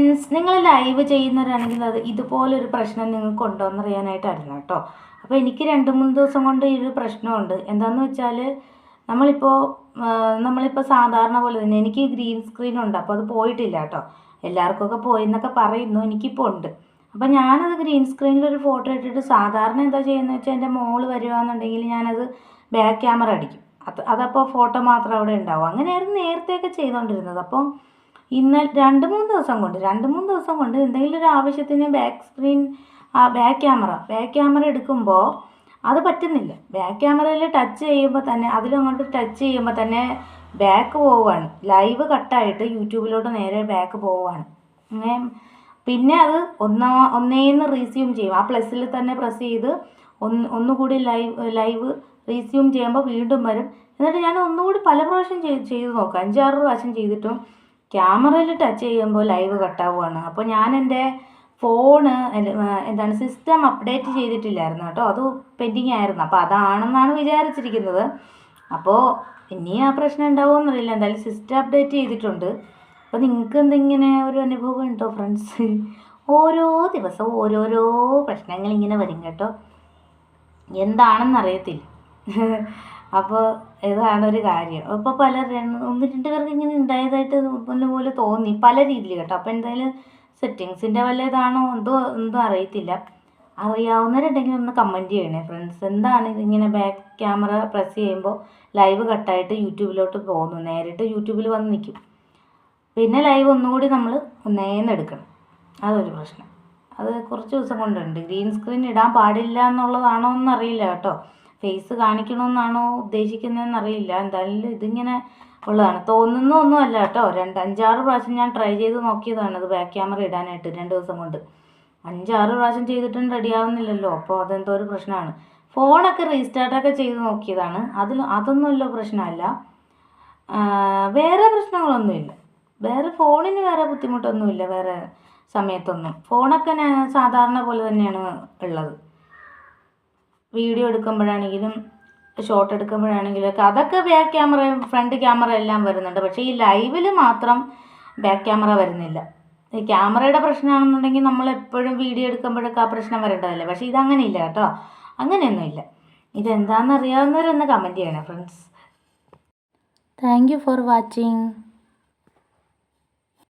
Means നിങ്ങൾ live ചെയ്യുന്നവരാണെങ്കിൽ അത് ഇതുപോലൊരു പ്രശ്നം നിങ്ങൾക്ക് ഉണ്ടോ എന്ന് അറിയാനായിട്ടായിരുന്നു കേട്ടോ. അപ്പോൾ എനിക്ക് രണ്ട് മൂന്ന് ദിവസം കൊണ്ട് ഈ ഒരു പ്രശ്നമുണ്ട്. എന്താണെന്ന് വെച്ചാൽ നമ്മളിപ്പോൾ നമ്മളിപ്പോൾ സാധാരണ പോലെ തന്നെ എനിക്ക് ഗ്രീൻ സ്ക്രീൻ ഉണ്ട്. അപ്പോൾ അത് പോയിട്ടില്ല കേട്ടോ. എല്ലാവർക്കൊക്കെ പോയി എന്നൊക്കെ പറയുന്നു. എനിക്കിപ്പോൾ ഉണ്ട്. അപ്പോൾ ഞാനത് ഗ്രീൻ സ്ക്രീനിൽ ഒരു ഫോട്ടോ ഇട്ടിട്ട് സാധാരണ എന്താ ചെയ്യുന്നത് വെച്ചാൽ എന്റെ മോൾ വരുവാണെന്നുണ്ടെങ്കിൽ ഞാനത് ബാക്ക് ക്യാമറ അടിക്കും. അത് അതപ്പോൾ ഫോട്ടോ മാത്രം അവിടെ ഉണ്ടാവും. അങ്ങനെയായിരുന്നു നേരത്തെയൊക്കെ ചെയ്തുകൊണ്ടിരുന്നത് അപ്പോൾ ഇന്നലെ രണ്ട് മൂന്ന് ദിവസം കൊണ്ട് രണ്ട് മൂന്ന് ദിവസം കൊണ്ട് എന്തെങ്കിലും ഒരു ആവശ്യത്തിന് ബാക്ക് സ്ക്രീൻ ആ ബാക്ക് ക്യാമറ ബാക്ക് ക്യാമറ എടുക്കുമ്പോൾ അത് പറ്റുന്നില്ല. ബാക്ക് ക്യാമറയിൽ ടച്ച് ചെയ്യുമ്പോൾ തന്നെ അതിലങ്ങോട്ട് ടച്ച് ചെയ്യുമ്പോൾ തന്നെ ബാക്ക് പോവുകയാണ് ലൈവ് കട്ടായിട്ട് യൂട്യൂബിലോട്ട് നേരെ ബാക്ക് പോവുകയാണ് പിന്നെ അത് ഒന്നാ ഒന്നേന്ന് റീസ്യൂം ചെയ്യും. ആ പ്ലസ്സിൽ തന്നെ പ്രസ് ചെയ്ത് ഒന്ന് ഒന്നുകൂടി ലൈവ് ലൈവ് റീസ്യൂം ചെയ്യുമ്പോൾ വീണ്ടും വരും. എന്നിട്ട് ഞാൻ ഒന്നുകൂടി പല പ്രാവശ്യം ചെയ്ത് ചെയ്ത് നോക്കാം. അഞ്ചാറ് പ്രാവശ്യം ചെയ്തിട്ടും ക്യാമറയിൽ ടച്ച് ചെയ്യുമ്പോൾ ലൈവ് കട്ടാവുകയാണ് അപ്പോൾ ഞാൻ എന്റെ ഫോണ് എന്താണ് സിസ്റ്റം അപ്ഡേറ്റ് ചെയ്തിട്ടില്ലായിരുന്നു കേട്ടോ. അത് പെൻഡിങ് ആയിരുന്നു. അപ്പോൾ അതാണെന്നാണ് വിചാരിച്ചിരിക്കുന്നത്. അപ്പോൾ ഇനി ആ പ്രശ്നം ഉണ്ടാവുമെന്നറിയില്ല. എന്തായാലും സിസ്റ്റം അപ്ഡേറ്റ് ചെയ്തിട്ടുണ്ട്. അപ്പോൾ നിങ്ങൾക്ക് എന്തെങ്കിലും ഒരു അനുഭവം ഉണ്ടോ ഫ്രണ്ട്സ് ഓരോ ദിവസവും ഓരോരോ പ്രശ്നങ്ങൾ ഇങ്ങനെ വരും കേട്ടോ. എന്താണെന്ന് അറിയത്തില്ല അപ്പോൾ ഇതാണ് ഒരു കാര്യം. ഇപ്പോൾ പല ഒന്ന് രണ്ട് പേർക്ക് ഇങ്ങനെ ഉണ്ടായതായിട്ട് പോലെ തോന്നി. പല രീതിയിൽ കേട്ടോ. അപ്പോൾ എന്തായാലും സെറ്റിങ്സിന്റെ വല്ല ഇതാണോ എന്തോ എന്തോ അറിയത്തില്ല. അറിയാവുന്നവരുണ്ടെങ്കിൽ ഒന്ന് കമന്റ് ചെയ്യണേ ഫ്രണ്ട്സ്. എന്താണ് ഇതിങ്ങനെ ബാക്ക് ക്യാമറ പ്രസ് ചെയ്യുമ്പോൾ ലൈവ് കട്ടായിട്ട് യൂട്യൂബിലോട്ട് പോകുന്നു? നേരിട്ട് യൂട്യൂബിൽ വന്ന് നിൽക്കും പിന്നെ ലൈവ് ഒന്നുകൂടി നമ്മൾ നേന്നെടുക്കണം അതൊരു പ്രശ്നം. അത് കുറച്ച് ദിവസം കൊണ്ടുണ്ട്. ഗ്രീൻ സ്ക്രീൻ ഇടാൻ പാടില്ല എന്നുള്ളതാണോ എന്നറിയില്ല കേട്ടോ. ഫേസ് കാണിക്കണമെന്നാണോ ഉദ്ദേശിക്കുന്നതെന്ന് അറിയില്ല എന്തായാലും ഇതിങ്ങനെ ഉള്ളതാണ്. തോന്നുന്ന ഒന്നുമല്ല കേട്ടോ. രണ്ട് അഞ്ചാറ് പ്രാവശ്യം ഞാൻ ട്രൈ ചെയ്ത് നോക്കിയതാണ് അത് ബാക്ക് ക്യാമറ ഇടാനായിട്ട് രണ്ട് ദിവസം കൊണ്ട്. അഞ്ചാറ് പ്രാവശ്യം ചെയ്തിട്ടും റെഡിയാവുന്നില്ലല്ലോ അപ്പോൾ അതെന്തോ ഒരു പ്രശ്നമാണ്. ഫോണൊക്കെ റീസ്റ്റാർട്ടൊക്കെ ചെയ്ത് നോക്കിയതാണ്. അതിൽ അതൊന്നുമല്ല പ്രശ്നമല്ല. വേറെ പ്രശ്നങ്ങളൊന്നുമില്ല. വേറെ ഫോണിന് വേറെ ബുദ്ധിമുട്ടൊന്നുമില്ല. വേറെ സമയത്തൊന്നും. ഫോണൊക്കെ സാധാരണ പോലെ തന്നെയാണ് ഉള്ളത്. വീഡിയോ എടുക്കുമ്പോഴാണെങ്കിലും ഷോട്ട് എടുക്കുമ്പോഴാണെങ്കിലും ഒക്കെ അതൊക്കെ ബാക്ക് ക്യാമറ ഫ്രണ്ട് ക്യാമറ എല്ലാം വരുന്നുണ്ട്. പക്ഷേ ഈ ലൈവിൽ മാത്രം ബാക്ക് ക്യാമറ വരുന്നില്ല. ഈ ക്യാമറയുടെ പ്രശ്നമാണെന്നുണ്ടെങ്കിൽ നമ്മൾ എപ്പോഴും വീഡിയോ എടുക്കുമ്പോഴൊക്കെ ആ പ്രശ്നം വരേണ്ടതല്ലേ? പക്ഷേ ഇതങ്ങനെ ഇല്ല കേട്ടോ. അങ്ങനെയൊന്നുമില്ല. ഇതെന്താണെന്ന് അറിയാവുന്നവരൊന്ന് കമന്റ് ചെയ്യണം friends thank you for watching